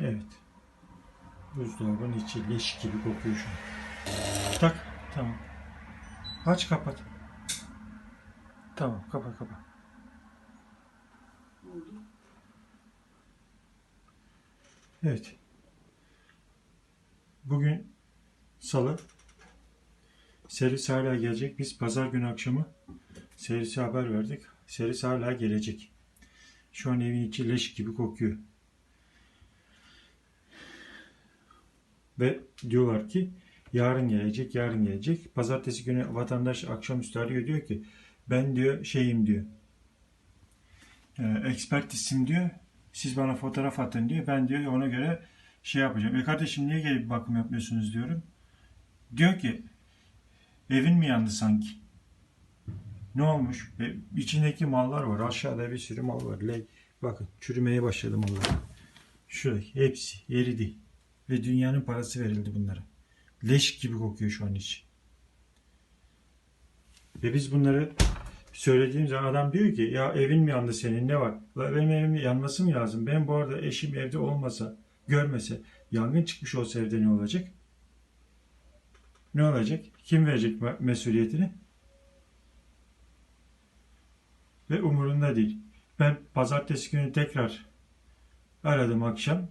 Evet. Buzdolabının içi leş gibi kokuyor şu an. Tak. Tamam. Aç kapat. Tamam kapat kapat. Evet. Bugün salı. Servis hala gelecek. Biz pazar günü akşamı servise haber verdik. Servis hala gelecek. Şu an evin içi leş gibi kokuyor. Ve diyorlar ki yarın gelecek, yarın gelecek. Pazartesi günü vatandaş akşamüstü arıyor diyor ki ben diyor şeyim diyor. E, ekspertisim diyor. Siz bana fotoğraf atın diyor. Ben diyor ona göre şey yapacağım. E kardeşim niye gelip bakım yapmıyorsunuz diyorum. Diyor ki evin mi yandı sanki? Ne olmuş? E, içindeki mallar var. Aşağıda bir sürü mal var. Le- Bakın çürümeye başladı mallar. Şurada hepsi eridi. Ve dünyanın parası verildi bunlara. Leş gibi kokuyor şu an iç. Ve biz bunları söylediğimiz zaman adam diyor ki ya evin mi yandı senin ne var? La benim evim yanması mı lazım? Ben bu arada eşim evde olmasa, görmese, yangın çıkmış olsa evde ne olacak? Ne olacak? Kim verecek me- mesuliyetini? Ve umurunda değil. Ben pazartesi günü tekrar aradım akşam.